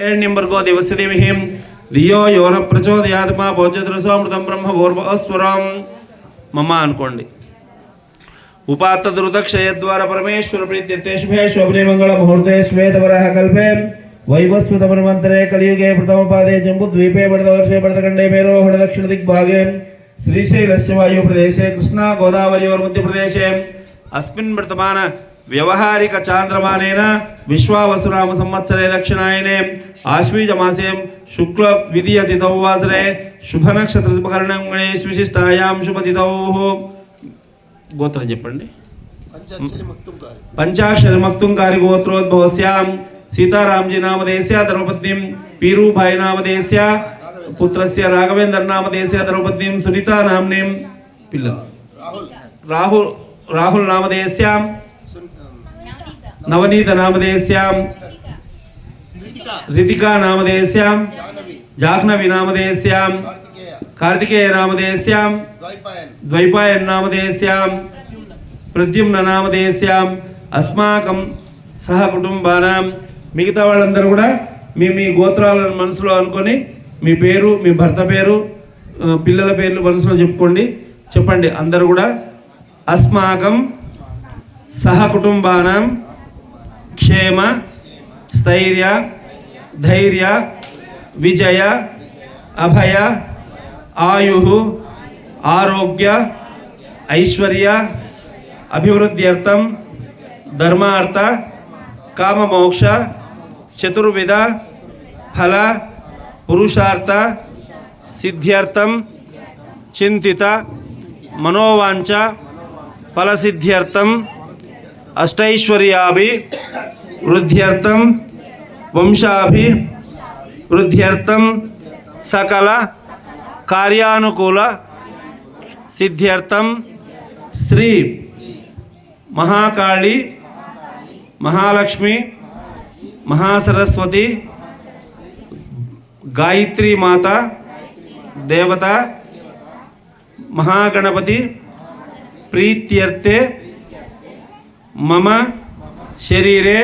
ఏణ్యంబర్గో దేవస్య దేవిహిం ధియో యోన ప్రచోదయాత్మ భోజద్రసోమృతం బ్రహ్మ భూర్భస్వరం మమ అనుకోండి ఉపాత్త దురుదక్షయద్వార పరమేశ్వర ప్రీత్యర్థే శుభే శోభనే మంగళ ముహూర్తే శ్వేతవరహ కల్పే వైవస్వత మన్వంతరే కలియుగే ప్రథమ పాదే జంబు ద్వీపే భరతవర్షే భరతఖండే మేరోహణ దక్షిణ దిగ్భాగే శ్రీశైలస్య వాయు ప్రదేశే కృష్ణా గోదావరి మధ్యప్రదేశే అస్మిన్ వర్తమాన వ్యవహారిక చాంద్రమానేన విశ్వావసురామ సంవత్సరే దక్షిణాయనే ఆశ్వీజ మాసే శుక్ల విధియ తిథౌ వాసరే శుభ నక్షత్ర ఉపకరణం గణేష్ విశిష్టాయాం శుభతిథౌ గోత్రం చెప్పండి పంచాక్షరి మక్తుంకారి పంచాక్షర మక్తుంకారి గోత్రోద్భవస్యాం సీతారాంజీ నామదేశ ధర్మపత్నిం పీరుభాయి నామదేశ పుత్రస్య రాఘవేంద్ర నామదేశ ధర్మపత్నిం సునీతా నామ్నిం పిల్లలు రాహుల్ రాహుల్ రాహుల్ నామదేశ్యాం సున్- నవనీత నామదేశ్యాం రితికా నామదేశ్యాం జాహ్నవి జాహ్నవి నామదేశ్యాం కార్తికేయ కార్తికేయ నామదేశ్యాం ద్వైపాయన్ నామదేశ్యాం ప్రద్యుమ్న నామదేశ్యాం అస్మాకం సహ కుటుంబానాం. మిగతా వాళ్ళందరూ కూడా మీ మీ గోత్రాలను మనసులో అనుకొని మీ పేరు మీ భర్త పేరు పిల్లల పేర్లు మనసులో చెప్పుకోండి. చెప్పండి అందరూ కూడా అస్మాకం సహ కుటుంబానం. क्षेम स्थर्य धैर्य विजय अभय आयु आरोग्य ऐश्वर्य अभिवृद्ध्यर्थ धर्मार्थ काम मोक्ष चतुर्विध फल पुरुषार्थ सिद्ध्यर्थम चिंतित मनोवांच फल सिद्ध्यर्थम చింతిత మనోవాంఛ ఫలసిద్ధ్యర్థం అష్టైశ్వర్యాభి వృద్ధ్యర్థం వంశాభి వృద్ధ్యర్థం సకల కార్యానుకూల సిద్ధ్యర్థం శ్రీ మహాకాళి మహాలక్ష్మి మహాసరస్వతి గాయత్రి మాత దేవత మహాగణపతి ప్రీత్యర్థే మమ శరీరే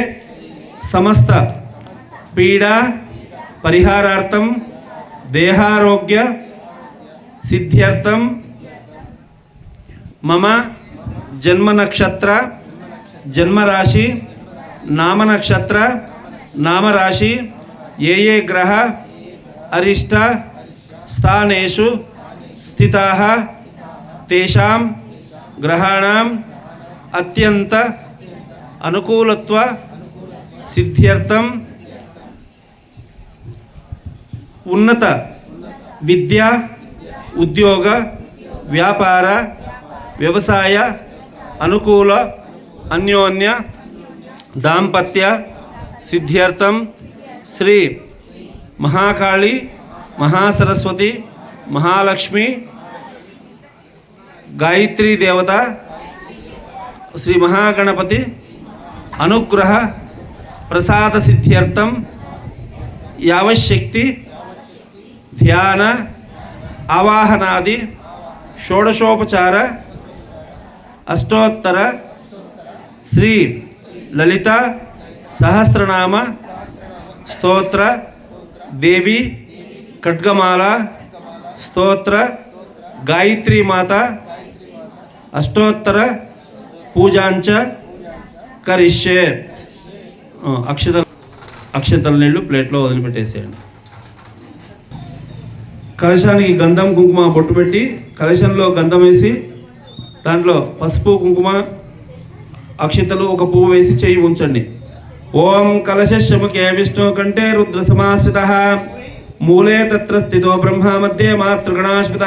సమస్త పీడా పరిహారార్థం దేహారోగ్య సిద్ధ్యర్థం మమ జన్మ నక్షత్ర జన్మరాశి నామనక్షత్ర నామరాశి ఏ ఏ గ్రహ అరిష్ట స్థానేషు స్థితాः తేషాం గ్రహాణం అత్యంత అనుకూలత్వ సిద్ధ్యర్థం ఉన్నత విద్య ఉద్యోగ వ్యాపార వ్యవసాయ అనుకూల అన్యోన్య దాంపత్య సిద్ధ్యర్థం శ్రీ మహాకాళి మహాసరస్వతి మహాలక్ష్మి గాయత్రీ దేవత శ్రీ మహాగణపతి అనుగ్రహ ప్రసాద సిద్ధ్యర్థం యావశక్తి ధ్యాన ఆవాహనాది షోడశోపచార అష్టోత్తర శ్రీ లలిత సహస్రనామ స్తోత్ర దేవి ఖడ్గమాల స్తోత్ర గాయత్రీ మాత అష్టోత్తర పూజాంచ కరిష్యే అక్షత అక్షతల నీళ్ళు ప్లేట్లో వదిలిపెట్టేసేయండి. కలశానికి గంధం కుంకుమ బొట్టు పెట్టి కలశంలో గంధం వేసి దాంట్లో పసుపు కుంకుమ అక్షతలు ఒక పువ్వు వేసి చేయి ఉంచండి. ఓం కలశముఖే విష్ణు కంటే రుద్ర సమాశ్రిత మూలే తత్ర స్థితో బ్రహ్మ మధ్య మాతృగణాశ్రిత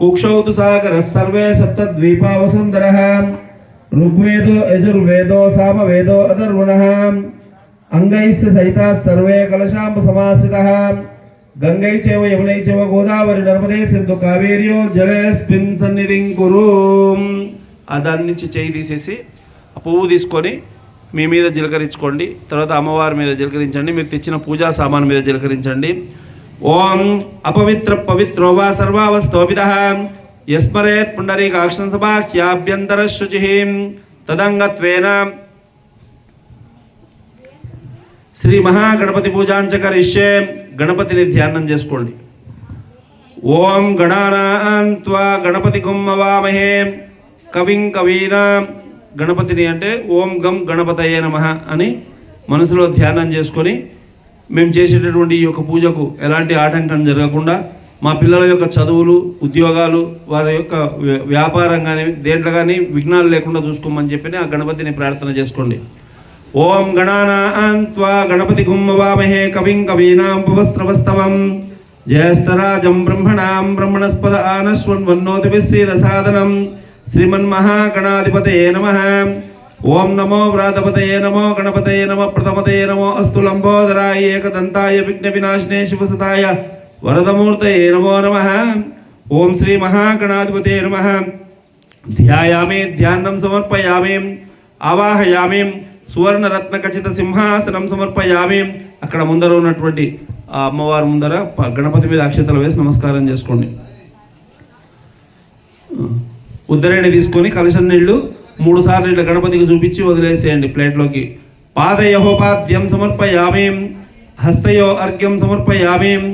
కుక్షౌ తు సాగర సర్వే సప్తద్వీపా ఋగ్వేదో యజుర్వేదో సామవేదో అధర్వణ. అంగైస్ సహిత సర్వే కలశాంబ సమాశ్రిత. గంగై చేవ యమునై చేవ గోదావరి నర్మదే సింధు కావేర్యో జలేస్మిన్ సన్నిధిం కురు. ఆ దాని నుంచి చేయి తీసేసి ఆ పువ్వు తీసుకొని మీ మీద జీలకరించుకోండి. తర్వాత అమ్మవారి మీద జీలకరించండి. మీరు తెచ్చిన పూజా సామాన్ మీద జీలకరించండి. ఓం అపవిత్ర పవిత్రో వా సర్వావస్థోపిత యస్మరేత్ పుండరీకాక్షం సభాఖ్యాభ్యంతర శుచి తదంగత్వేన శ్రీ మహాగణపతి పూజాంచకరిష్యే గణపతిని ధ్యానం చేసుకోండి. ఓం గణానాన్త్వా గణపతి గుమ్మవామహే కవిం కవీనా. గణపతిని అంటే ఓం గం గణపతయే నమ అని మనసులో ధ్యానం చేసుకొని మేము చేసేటటువంటి ఈ యొక్క పూజకు ఎలాంటి ఆటంకం జరగకుండా మా పిల్లల యొక్క చదువులు ఉద్యోగాలు వారి యొక్క వ్యాపారం కానీ దేంట్లో కానీ విఘ్నాలు లేకుండా చూసుకోమని చెప్పి ఆ గణపతిని ప్రార్థన చేసుకోండి. ఓం గణానాన్త్వా గణపతి గుమ్మవామహే కవిం కవీనాం పవస్త్రవస్తవం జ్యేష్ఠరాజం బ్రహ్మణాం బ్రహ్మణస్పద ఆనశ్వన్వన్నోతిభిస్సీరసాదనం శ్రీమన్మహాగణాధిపతయే నమ. ఓం నమో వ్రాతపతయే నమో గణపతయే నమ. ప్రథమతయే నమో అస్తు లంబోదరాయ ఏకదంతాయ విఘ్న వినాశనే శివసతాయ వరదమూర్తయే నమో నమ. ఓం శ్రీ మహాగణాధిపతే నమ. ధ్యాయామే ధ్యానం సమర్పయామి ఆవాహయామి సువర్ణరత్న ఖచ్చిత సింహాసనం సమర్పయామి. అక్కడ ముందర ఉన్నటువంటి ఆ అమ్మవారి ముందర గణపతి మీద అక్షతలు వేసి నమస్కారం చేసుకోండి. ఉద్దరేణి తీసుకొని కలశం నీళ్ళు మూడు సార్లు ఇట్లా గణపతికి చూపించి వదిలేసేయండి ప్లేట్లోకి. పాదయోపాద్యం సమర్పయామేం హస్తయో అర్ఘ్యం సమర్పయామేం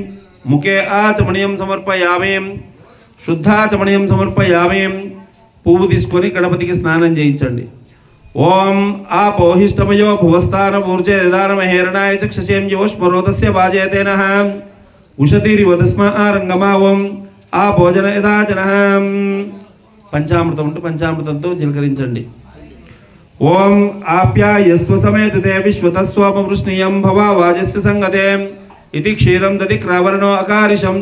ముఖే ఆచమణీయం సమర్పయామేం శుద్ధాచమణీయం సమర్పయామేం పువ్వు తీసుకొని గణపతికి స్నానం చేయించండి। ఓం ఆ పౌహిష్టమయో భువస్థాన ఊర్జే దానమహేరణాయ చక్షసేం యోష్మరోదస్య వాజయతేన ఉషతిరివ ఆ రంగమా ఓం ఆ భోజన యదాచన పంచామృతం ఉంటే పంచామృతంతో జీలకరించండి। ఓం ఆప్యాయస్వ సమేతుతే విశ్వతస్వపవృష్ణీయం భవా వాజస్య సంగతే। ఇది క్షీరం దది క్రావరణో అకారిషం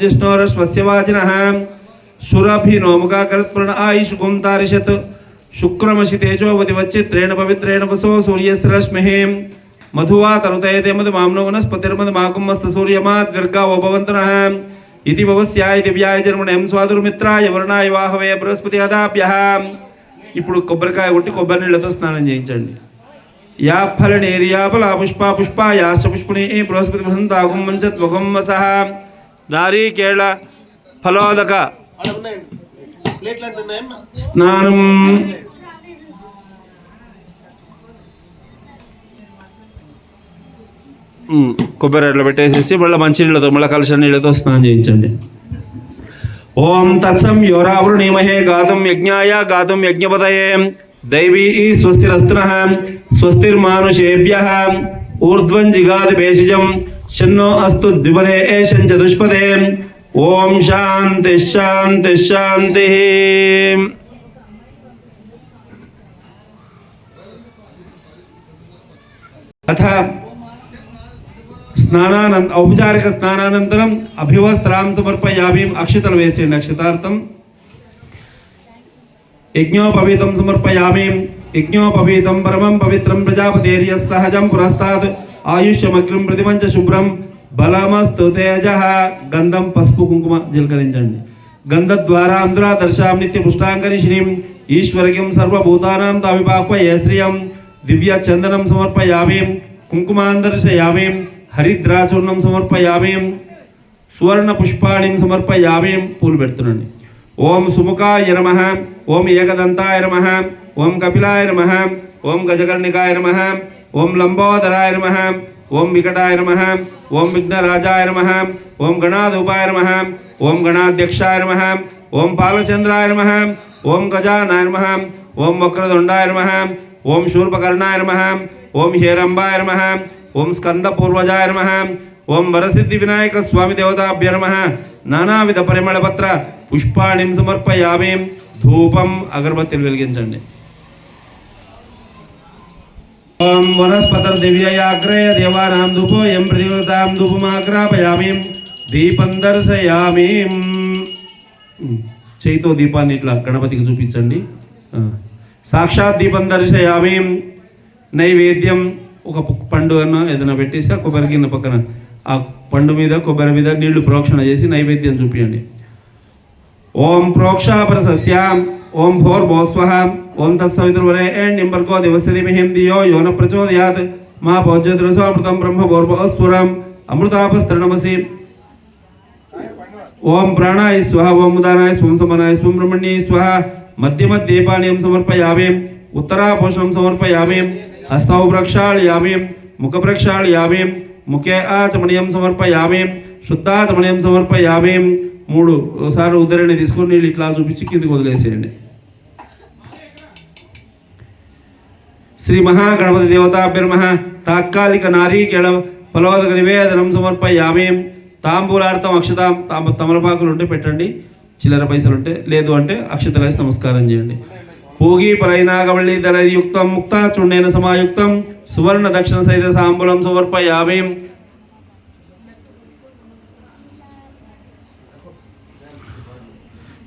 స్వస్యవాచిన సురభి సురభినోముఖాకరత్ప్రణ ఆయుషుకుం తారిషత్ శుక్రమసి తేజోవతి వచ్చిత్రేణ పవిత్రేణ వసో సూర్యస్త్రశ్మిః మధువా తరుతయతే మధు మామ్నో వనస్పతిర్మధు మాకుమ్మస్త సూర్యమాద్విర్గా ఓపవంతనః ఇతి భవస్యాయ దివ్యాయ జన్మణం స్వాదుర్మిత్రాయ వరుణాయ వాహవే బృహస్పతి అదాభ్య ఇప్పుడు కొబ్బరికాయ కొట్టి కొబ్బరి నీళ్ళతో స్నానం చేయించండి. యా ఫలనేరియా ఫలా పుష్ప పుష్ప యాశ్చ పుష్పణి బృహస్పతి వసంతాగుం మంచత్వగం నారీకేళ ఫలోదక స్నానం కొబ్బరి అట్లా పెట్టేసేసి మళ్ళీ మంచి నీళ్ళతో మళ్ళీ కలిసిన నీళ్ళతో స్నానం చేయించండి. ఓం తత్సం యోరావృణీమహే గాతుం యజ్ఞాయ గాతుం యజ్ఞపతయే. దైవీ స్వస్తిరస్త్ర స్వస్తిర్మానుషేభ్య ఊర్ధ్వం జిగాది భేషజం షన్నో అస్తు ద్విపదే ఏషం చతుష్పదే ఓం శాంతి శాంతి శాంతి అథ స్నానానంత ఔపచారిక స్నానానంతరం అభివస్త్రాం సమర్పయామి అక్షతలు వేసేయండి అక్షతార్థం యజ్ఞోపవీతం సమర్పయామి. యజ్ఞోపవీతం పరమం పవిత్రం ప్రజాపతేర్య సహజం పురస్తాత్. ఆయుష్యమగ్రం ప్రతిమంచ శుభ్రం. బలమస్తు తేజ. గంధం పసుపు కుంకుమ జీలకరించండి. గంధద్వారా అందురా దర్శాం నిత్య పుష్టాంకరి శ్రీం ఈశ్వరకిం సర్వభూతానాం తావిపాక్వయే శ్రియం. దివ్య చందనం సమర్పయామి. కుంకుమాందర్శయామి. హరిద్రాచూర్ణం సమర్పయామి. సువర్ణ పుష్పాణిం సమర్పయామి. పూలు పెడుతున్నాండి ఓం సుముఖాయ నమ ఓం ఏకదంతాయ నమ ఓం కపిలాయ నమ ఓం గజకర్ణికాయ నమ ఓం లంబోదరాయ నమ ఓం వికటాయ నమ ఓం విఘ్నరాజాయ నమ ఓం గణాధూపాయ నమ ఓం గణాధ్యక్షాయ నమ ఓం పాలచంద్రాయ నమ ఓం గజానాయ నమ ఓం వక్రదుండాయ నమ ఓం శూర్పకర్ణాయ నమ ఓం హేరంబాయ నమ ఓం స్కందపూర్వజాయ నమ ఓం వరసిద్ధి వినాయక స్వామి దేవతాభ్య నమ. నానావిధ పరిమళపత్ర పుష్పాణిం సమర్పయామి. ధూపం అగరబత్తిలు వెలిగించండి. ఓం వనస్పతం దివ్యయాగ్రయ దేవానాం ధూపో ఎం ప్రతివతాం ధూపమాగ్రాపయామి. దీపం దర్శయామి. చేయితో దీపాన్ని ఇట్లా గణపతికి చూపించండి. సాక్షాత్ దీపం దర్శయామి. నైవేద్యం ఒక పండుగను ఏదైనా పెట్టేసి ఆ కొబ్బరి గిన్నె పక్కన ఆ పండు మీద కొబ్బరి మీద నీళ్ళు ప్రోక్షణ చేసి నైవేద్యం చూపించండి ఓం ప్రోక్షాపర సస్యాం ఓం భోర్ భోర్భోస్వ ఓం తత్సవితుర్వరే నింబర్గో దివసదిమిహిం దియో యోన ప్రచోదయాత్. మా భోజ్యోతిరసామృతం బ్రహ్మ భోర్భోస్వరం అమృతాపస్తృణమసి ఓం ప్రాణాయ స్వ ఓం ఉదానాయ స్వం సమనాయ స్వం బ్రహ్మణ్యై స్వ మధ్య మధ్య పానీయం సమర్పయామి ఉత్తరాపోషణం సమర్పయామి హస్తౌ ప్రక్షాళయామేం ముఖ ప్రక్షాళయామేం ముఖే ఆచమనీయం సమర్పయామి శుద్ధాచమనీయం సమర్పయామి. మూడు సార్లు ఉదరిని తీసుకొని నీళ్ళు ఇట్లా చూపించి కిందికి వదిలేసేయండి. శ్రీ మహాగణపతి దేవతాభ్యర్మ తాత్కాలిక నారీకేళ ఫలోదక నివేదనం సమర్పయామి. తాంబూలార్థం అక్షతాం తాంబ తమలపాకులు ఉంటే పెట్టండి చిల్లర పైసలు ఉంటే లేదు అంటే అక్షతలు నమస్కారం చేయండి. భోగి పరైనాగవల్లి దళయుక్తం ముక్త చుండేన సమాయుక్తం. సువర్ణ దక్షిణ సహిత తాంబూలం సమర్పయామి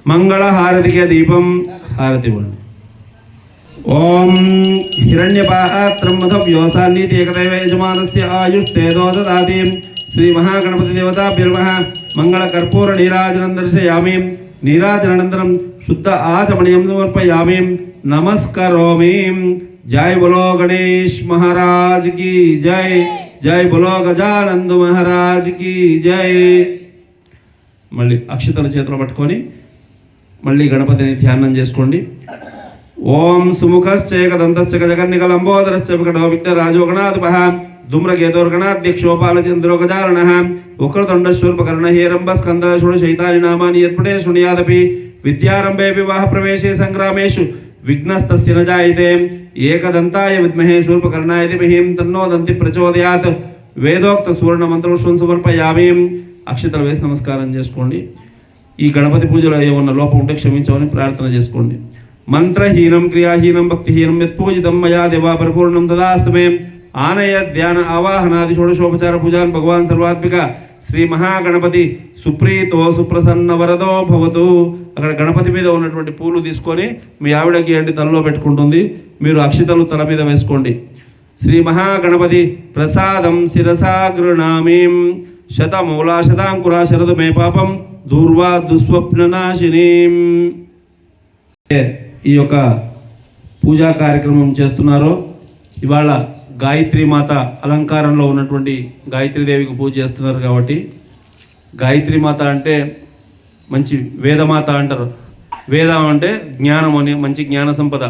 మంగళ హారతికే దీపం హారతి ఓం హిరణ్యపాత్రం మధ వ్యోసాన్నితి ఏకదైవ యజమానస్య ఆయుష్ేదో దాతి శ్రీ మహాగణపతి దేవతాభ్యర్మ మంగళ కర్పూర నీరాజనం దర్శయామి. నీరాజనానంతరం శుద్ధ ఆచమణీయం సమర్పయామి. నమస్కరోమి. జై బలో గణేష్ మహారాజ్కి జై జై బలో గజానంద్ మహారాజ్కి జై మళ్ళీ అక్షతల చేతిలో పట్టుకొని మళ్ళీ గణపతిని ధ్యానం చేసుకోండి। ఓం సుముఖశ్చేకదంతశ్చ గజకర్ణికలంబోదరశ్చ వికటో రాజోగణాధిప ధూమ్రకేతోర్గణాధ్యక్షోపాలచంద్రో గజారణ ఉక్రదండశూర్పకర్ణ హేరంబ స్కంద షోడశైతాని నామాని యత్పటే శృణుయాదపి విద్యారంభే వివాహ ప్రవేశే సంగ్రామేషు విఘ్నస్తస్య న ఏకదంతాయ విద్మహే శూర్పకర్ణాయ ధిమహీం తన్నో దంతి ప్రచోదయాత్. వేదోక్త సువర్ణ మంత్రపుష్పం సమర్పయామి. అక్షతలు వేసి నమస్కారం చేసుకోండి. ఈ గణపతి పూజలో ఏమన్నా లోపం ఉంటే క్షమించమని ప్రార్థన చేసుకోండి. మంత్రహీనం క్రియాహీనం భక్తిహీనం యత్పూజితం మయా దేవా పరిపూర్ణం తదాస్తమే. ఆనయ ధ్యాన ఆవాహనాది షోడశోపచార పూజాన్ భగవాన్ సర్వాత్మిక. శ్రీ మహాగణపతి సుప్రీతో సుప్రసన్న వరదో భవతు. అక్కడ గణపతి మీద ఉన్నటువంటి పూలు తీసుకొని మీ ఆవిడకి అండి తలలో పెట్టుకుంటుంది. మీరు అక్షితలు తల మీద వేసుకోండి. శ్రీ మహాగణపతి ప్రసాదం శిరసా గృణామీం శతమూలా శతాంకురా శరదు మే పాపం దూర్వా దుస్వప్ననాశినీం. ఈ యొక్క పూజా కార్యక్రమం చేస్తున్నారో ఇవాళ గాయత్రి మాత అలంకారంలో ఉన్నటువంటి గాయత్రి దేవికి పూజ చేస్తున్నారు కాబట్టి గాయత్రి మాత అంటే మంచి వేదమాత అంటారు. వేదం అంటే జ్ఞానం అని మంచి జ్ఞాన సంపద.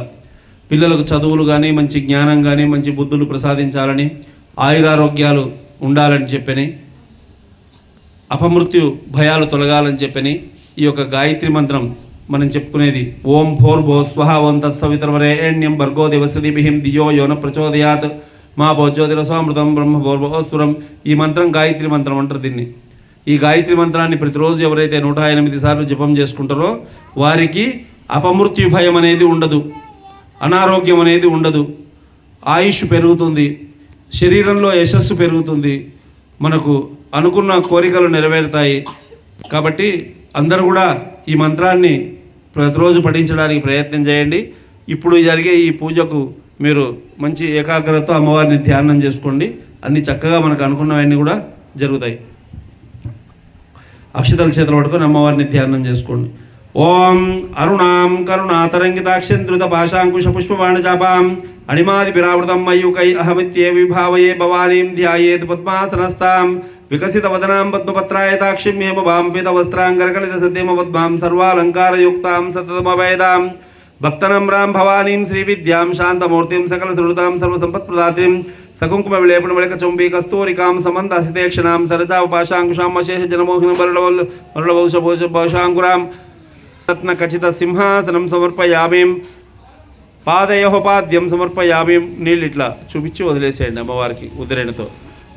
పిల్లలకు చదువులు కానీ మంచి జ్ఞానం కానీ మంచి బుద్ధులు ప్రసాదించాలని ఆయురారోగ్యాలు ఉండాలని చెప్పని అపమృత్యు భయాలు తొలగాలని చెప్పని ఈ యొక్క గాయత్రి మంత్రం మనం చెప్పుకునేది. ఓం భోర్ భో స్వహ ఓం తత్సవితర్వరే ఏణ్యం భర్గో దివసతి బిహిం దియో యోన ప్రచోదయాత్. మా భోజ్యోతిరసామృతం బ్రహ్మ భోర్భోస్వరం ఈ మంత్రం గాయత్రి మంత్రం అంటారు దీన్ని. ఈ గాయత్రి మంత్రాన్ని ప్రతిరోజు ఎవరైతే నూట ఎనిమిది సార్లు జపం చేసుకుంటారో వారికి అపమృత్యు భయం అనేది ఉండదు. అనారోగ్యం అనేది ఉండదు. ఆయుష్ పెరుగుతుంది. శరీరంలో యశస్సు పెరుగుతుంది. మనకు అనుకున్న కోరికలు నెరవేరుతాయి. కాబట్టి అందరూ కూడా ఈ మంత్రాన్ని ప్రతిరోజు పఠించడానికి ప్రయత్నం చేయండి. ఇప్పుడు జరిగే ఈ పూజకు మీరు మంచి ఏకాగ్రతతో అమ్మవారిని ధ్యానం చేసుకోండి. అన్ని చక్కగా మనకు అనుకున్నవన్నీ కూడా జరుగుతాయి. అక్షతల చేతులు పట్టుకొని అమ్మవారిని ధ్యానం చేసుకోండి. ఓం అరుణాం కరుణాతరంగితాక్షం ధృత పాశాంకుశ పుష్పబాణచాపాం అణిమాది పిరావృతం మయూకై అహమిత్యే విభావయే భవానీం ధ్యాయేత్ పద్మాసనస్తాం వికసిత వదనాం పద్మపత్రాయతాక్షిం హేమ బాంపిత వస్త్రాంగరకలిత సద్యమ పద్మాం సర్వాలంకారయుక్తాం సతతమవేదాం భక్తనమ్రాం భవానీం శ్రీవిద్యాం శాంతమూర్తిం సకల సృతాం సర్వసంపత్ప్రదాత్రిం సకుంకుమ విలేపణ విళక చుంబి కస్తూరికాం సమంత అసితేక్షణాం సరజా ఉపాశాంకుశాం అశేష జనమోహిన మరుళవల్ మరుళవౌష భోష భోషాంకురాం రత్న ఖచ్చిత సింహాసనం సమర్పయామి పాదయోపాద్యం సమర్పయామి నీళ్ళు ఇట్లా చూపించి వదిలేసేయండి అమ్మవారికి ఉదరేణతో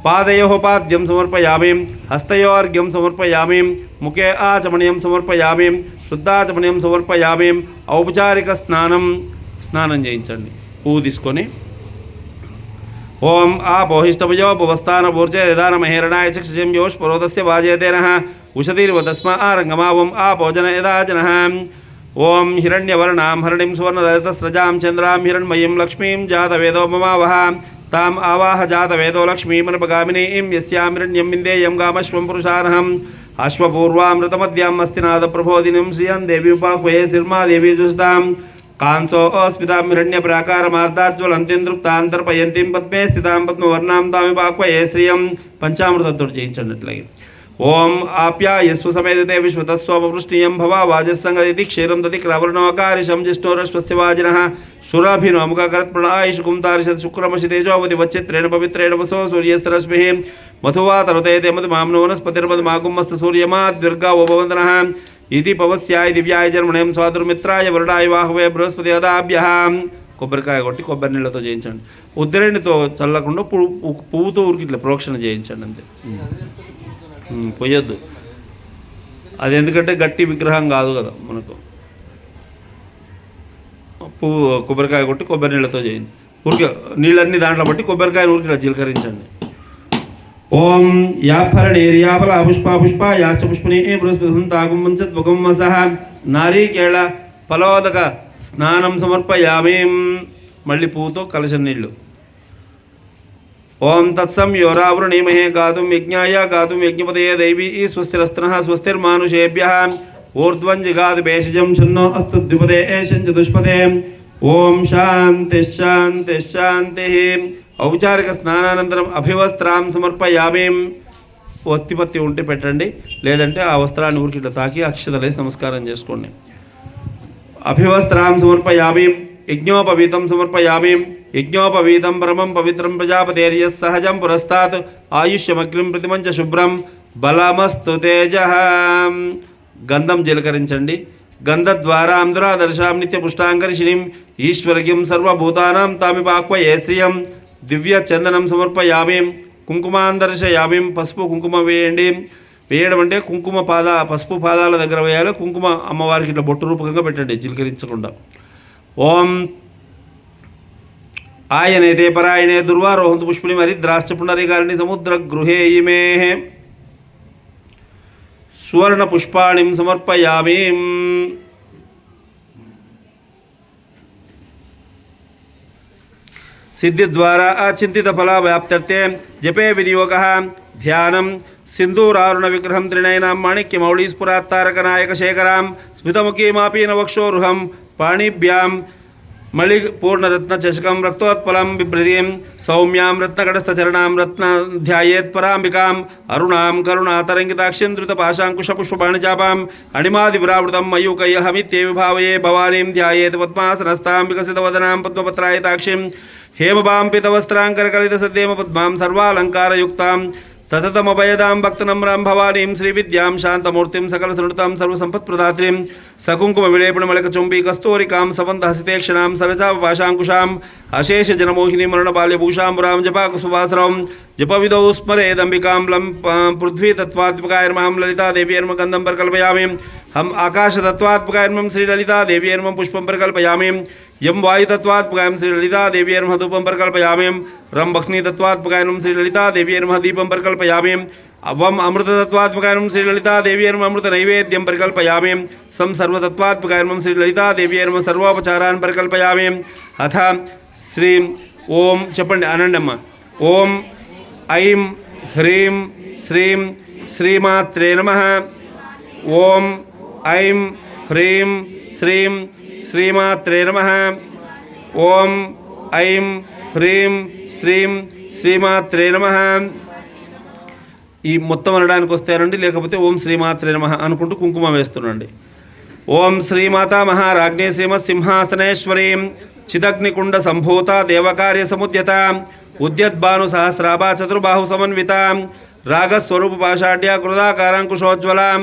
పాదయోపాద్యం సమర్పయామి హస్తయోర్ఘ్యం సమర్పయామి ముఖే ఆచమనీయం సమర్పయామి శుద్ధాచమనీయం సమర్పయామేం ఔపచారిక స్నానం స్నానం చేయించండి. పువ్వు తీసుకొని ఓం ఆ బోహిష్టభుజో భువస్థాన భూర్జ యదాన మహేరణాయ చక్షం యోష్ పరోదస్య వాజయతేన ఉషతీర్వదస్మ ఆరంగమా ఓం ఆ భోజన యదాజన ఓం హిరణ్యవర్ణాం హరణిం సువర్ణరజతస్రజాం చంద్రాం హిరణ్మయీం లక్ష్మీం జాతవేదో మమావహ. తాం ఆవాహ జాతవేదో లక్ష్మీమనుపగామినీం యస్యాం హిరణ్యం విందేయం గామశ్వం పురుషార్హం అశ్వపూర్వామృతమద్యాం అస్తినాథ ప్రబోధినిం శ్రియం దేవి ఉపాక్వయే శిర్మా దేవి జుస్తాం కాంసోస్మితాం హిరణ్యప్రాకారమార్దాజ్వలంతిం తృప్తాంతర్పయంతిం పద్మే స్థితాం పద్మవర్ణాం తామిపాక్వయే శ్రియం పంచామృతంతో చేయించండి అట్లాగే ఓం ఆప్యాయస్వ సమేదతే విశ్వతస్వపృష్టియం భవ వాజస్సంగతి క్షీరం దతి క్రవర్ణోకారిషం జిష్ణోరశ్వస్య వాజిన సురాభినో అముఖకరత్ప్రణాయుషు కుంతారిషత్ శుక్రమసి తేజోవతి వచ్చిత్రేణ పవిత్రేణ వసో సూర్యస్తరశ్మి మధువా తరుతేతే మధు మామ్నో వనస్పతిర్మద్ మాగుమ్మస్త సూర్యమా దుర్గా ఉపవందన ఇది పవస్యాయ దివ్యాయ జన్మణయం స్వాదుర్మిత్రాయ వరుడాయ వాహవే బృహస్పతి అదాభ్య కొబ్బరికాయ కొట్టి కొబ్బరి నీళ్ళతో చేయించండి ఉద్దరేణితో చల్లకుండా పువ్వు పువ్వు- పువ్వుతో ఊరికి ఇట్లా ప్రోక్షణ చేయించండి అంతే. పోయొద్దు పొయ్యొద్దు. అది ఎందుకంటే గట్టి విగ్రహం కాదు కదా మనకు. పువ్వు కొబ్బరికాయ కొట్టి కొబ్బరి నీళ్ళతో చేయండి. ఊరికే నీళ్ళన్నీ దాంట్లో బట్టి కొబ్బరికాయ ఊరికి జీలకరించండి. ఓం యాఫలనేర్యాఫల పుష్ప పుష్ప యాచ పుష్పనే బృహస్పతింతాగం వంచద్వగం వసః. నారీకేళ ఫలోదక స్నానం సమర్పయామేం. మళ్ళీ పువ్వుతో కలశ నీళ్ళు. ఓం తత్సం యోరావృణీమహే గాతుం యజ్ఞాయ గాతుం యజ్ఞపతయే దైవీ స్వస్తిరస్త్రః స్వస్తిర్మానుషేభ్య. ఊర్ధ్వం జిగాది భేషజం షన్నో అస్తు ద్విపదే ఏషం చతుష్పదే. ఓం శాంతి శాంతి శాంతి. ఔపచారిక స్నానానంతరం అభివస్త్రాం సమర్పయామి. ఒత్తిపత్తి ఉంటే పెట్టండి లేదంటే ఆ వస్త్రాన్ని ఊరికి ఇట్లా తాకి అక్షతలేసి నమస్కారం చేసుకోండి. అభివస్త్రాం సమర్పయామి. యజ్ఞోపవీతం సమర్పయామి. యజ్ఞోపవీతం పరమం పవిత్రం ప్రజాపతేర్య సహజం పురస్తాత్. ఆయుష్యమగ్నిం ప్రతిమంచ శుభ్రం. బలమస్తు తేజ. గంధం జీలకరించండి. గంధద్వారా అంధురాదర్శాం నిత్యపుష్టాంకర్షిణిం ఈశ్వరగిం సర్వభూతానాం తామిపాక్వయే శ్రియం. దివ్య చందనం సమర్పయామి. కుంకుమాందర్శయామి. పసుపు కుంకుమ వేయండి. వేయడం అంటే కుంకుమ పాద పసుపు పాదాల దగ్గర వేయాలి. కుంకుమ అమ్మవారికి ఇట్లా బొట్టు రూపకంగా పెట్టండి. జీలకరించకుండా. ఓం ఆయనైతే పరాయణే దుర్వారోహంతు పుష్పిణి మరి ద్రాక్ష పుండరీకారిణి సముద్ర గృహే ఇమే సువర్ణ పుష్పాణిం సమర్పయామి సిద్ధిద్వారా అచింతిత ఫల వ్యాప్త్యర్థే జపే వినియోగ ధ్యానం సింధూరారుణ విగ్రహం త్రినయనం మాణిక్యమౌళీస్ఫురాత్తారకనాయక శేఖరాం पाणीभ्यां पाणिभ्यां मणिपूर्णरत्नचषकं रक्तोत्पलं बिभ्रतीं सौम्यां रत्नकटस्थचरणां रत्नाध्यायेत्पराम्बिकाम् अरुणां करुणातरङ्गिताक्षीं धृतपाशाङ्कुशपुष्पपाणिचापां अणिमादिपुरावृतं मयूकय्य हमित्येव भावये भवानीं ध्यायेत् पद्मासनस्तां विकसितवदनां पद्मपत्रायताक्षीं हेमपां पितवस्त्राङ्करकलितसद्येम पद्मां सर्वालङ्कारयुक्तां सततमभयदां भक्तनम्रां भवानीं श्रीविद्यां शान्तमूर्तिं सकलसृणतां सर्वसम्पत्प्रदात्रीं सकुङ्कुमविलेपणमलकचुम्बीकस्तूरिकां सपन्तहसितेक्षणां सरजाभाषाङ्कुशाम् अशेषजनमोहिनीं मरणबाल्यभूषां रां जपाकुसुवासरं जपविदौ स्मरेदम्बिकां लं पृथ्वीतत्त्वात्मकायर्मां ललितादेव्यर्मगन्धं प्रकल्पयामि। हम आकाशतत्त्वात्मकायर्मं श्रीललितादेव्यर्मं पुष्पं प्रकल्पयामि। జపాకుసువాసరం జపవిదౌ స్మరేదంబికాం లం ప- పృథ్వీ తత్వాత్మకాయ నమః లలితాదేవ్యర్మ గంధం పరికల్పయామి హం ఆకాశతత్వాత్మకాయ నమః శ్రీలలితాదేవ్యర్మ పుష్పం పరికల్పయామి యం వాయుతత్వాత్మకాయం శ్రీలలితాదేవ్యర్మ ధూపం పరికల్పయామి రం భక్ష్ణీతత్వాత్మకాయం శ్రీలలితాదేవ్యర్మ దీపం పరికల్పయామి అవం అమృతతత్వాత్మకాయం శ్రీలలితాదేవ్యర్మ అమృత నైవేద్యం పరికల్పయామి సం సర్వతత్వాత్మకాయం శ్రీలలితాదేవ్యర్మ సర్వోపచారాన్ పరికల్పయామి అథ శ్రీం ఓం చెప్పండి అనండమ్మ ఓం ఐం హ్రీం శ్రీం శ్రీమాత్రే నమ ఓం ఐం హ్రీం శ్రీం శ్రీమాత్రే నమ. ఓం ఐం హ్రీం శ్రీం శ్రీమాత్రే నమ. ఈ మొత్తం అనడానికి వస్తారండి లేకపోతే ఓం శ్రీమాత్రే నమ అనుకుంటూ కుంకుమ వేస్తుండండి. ఓం శ్రీమాత మహారాజ్ఞే శ్రీమత్ సింహాసనేశ్వరీం చిదగ్నికుండ సంభూత దేవకార్య సముద్యత ఉద్యద్భాను సహస్రాభా చతుర్బాహు సమన్విత రాగస్వరూప పాషాఢ్య కృదాకారాంకుశోజ్వలాం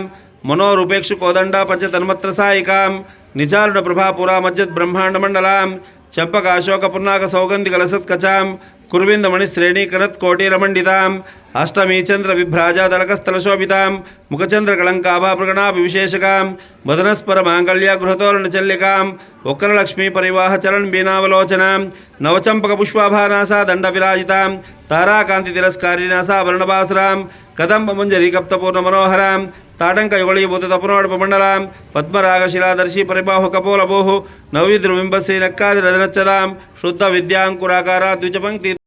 మనోరూపేక్షు కోదండ పంచతన్మత్ర సాయికాం నిజారుణ ప్రభాపురా మజ్జత్ బ్రహ్మాండ మండలాం చంపక అశోక పున్నాక సౌగంధి కలసత్కచాం కుర్వింద మణిశ్రేణి కనత్ కోటిరమండితాం అష్టమీ చంద్ర విభ్రాజ దళకస్థల శోభితాం ముఖచంద్ర కళంకాభా ప్రగణాభి విశేషకాం వదనస్పర మాంగళ్య గృహతోరణ చల్లికాం ఒక్కరలక్ష్మీ పరివాహ చరణ్ బీనావలోచనాం నవచంపక పుష్పాభానాసా దండ విరాజితాం తారాకాంతి తిరస్కారినాసా వర్ణభాసురాం కదంబ మంజరి కప్తపూర్ణ మనోహరాం తాటంక యుగళీభూత తపునోడప మండలాం పద్మరాగ శిలాదర్శి పరిబాహు కపోలభోహు నవవిద్రుబింబశ్రీ నక్కాది రదనచ్చదాం శుద్ధ విద్యాంకురాకార ద్విజపంక్తి